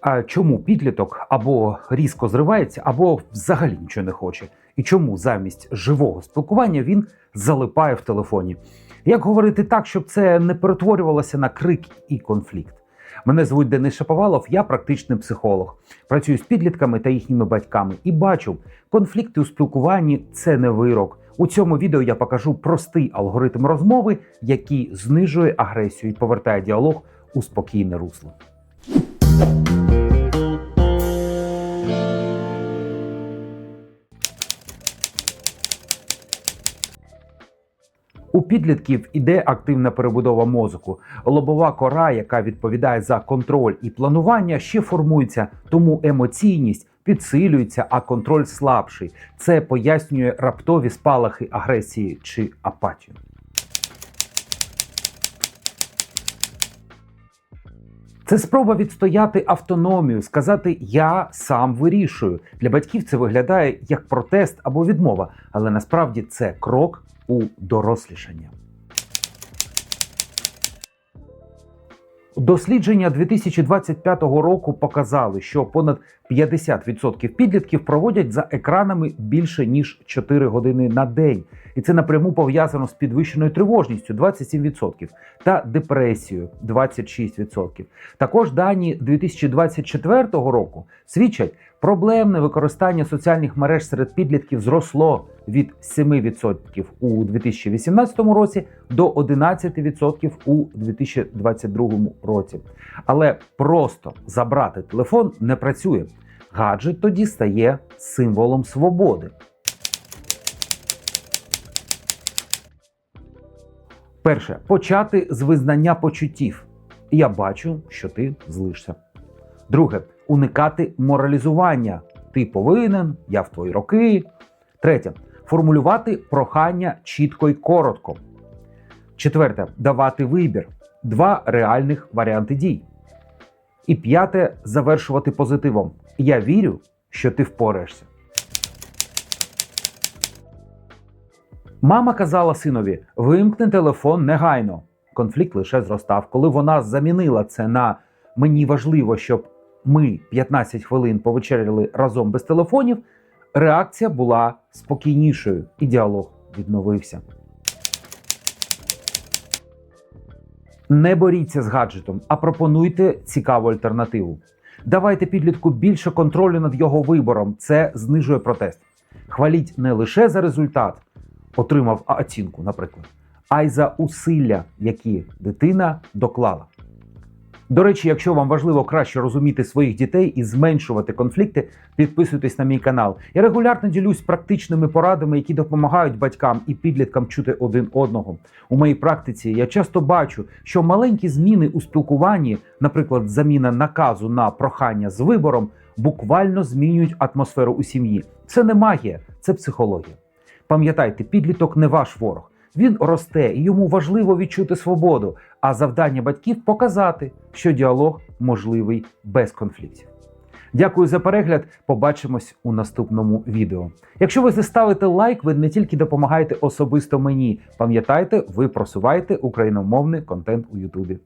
А чому підліток або різко зривається, або взагалі нічого не хоче? І чому замість живого спілкування він залипає в телефоні? Як говорити так, щоб це не перетворювалося на крик і конфлікт? Мене звуть Денис Шаповалов, я практичний психолог. Працюю з підлітками та їхніми батьками і бачу, конфлікти у спілкуванні це не вирок. У цьому відео я покажу простий алгоритм розмови, який знижує агресію і повертає діалог у спокійне русло. У підлітків іде активна перебудова мозку. Лобова кора, яка відповідає за контроль і планування, ще формується, тому емоційність підсилюється, а контроль слабший. Це пояснює раптові спалахи агресії чи апатію. Це спроба відстояти автономію, сказати Я сам вирішую. Для батьків це виглядає як протест або відмова, але насправді це крок у дорослішання. Дослідження 2025 року показали, що понад 50% підлітків проводять за екранами більше ніж 4 години на день, і це напряму пов'язано з підвищеною тривожністю 27% та депресією 26%. Також дані 2024 року свідчать, проблемне використання соціальних мереж серед підлітків зросло від 7% у 2018 році до 11% у 2022 році. Але просто забрати телефон не працює. Гаджет тоді стає символом свободи. Перше почати з визнання почуттів. Я бачу, що ти злишся. Друге уникати моралізування. Ти повинен, я в твої роки. Третє формулювати прохання чітко й коротко. Четверте давати вибір. Два реальних варіанти дій. І п'яте завершувати позитивом. Я вірю, що ти впораєшся. Мама казала синові: вимкни телефон негайно. Конфлікт лише зростав. Коли вона замінила це на мені важливо, щоб ми 15 хвилин повечеряли разом без телефонів, реакція була спокійнішою, і діалог відновився. Не боріться з гаджетом, а пропонуйте цікаву альтернативу. Давайте підлітку більше контролю над його вибором. Це знижує протест. Хваліть не лише за результат, отримав оцінку, наприклад, а й за усилля, які дитина доклала. До речі, якщо вам важливо краще розуміти своїх дітей і зменшувати конфлікти, підписуйтесь на мій канал. Я регулярно ділюсь практичними порадами, які допомагають батькам і підліткам чути один одного. У моїй практиці я часто бачу, що маленькі зміни у спілкуванні, наприклад, заміна наказу на прохання з вибором, буквально змінюють атмосферу у сім'ї. Це не магія, це психологія. Пам'ятайте, підліток не ваш ворог. Він росте і йому важливо відчути свободу. А завдання батьків показати, що діалог можливий без конфліктів. Дякую за перегляд. Побачимось у наступному відео. Якщо ви заставите лайк, ви не тільки допомагаєте особисто мені. Пам'ятайте, ви просуваєте україномовний контент у Ютубі.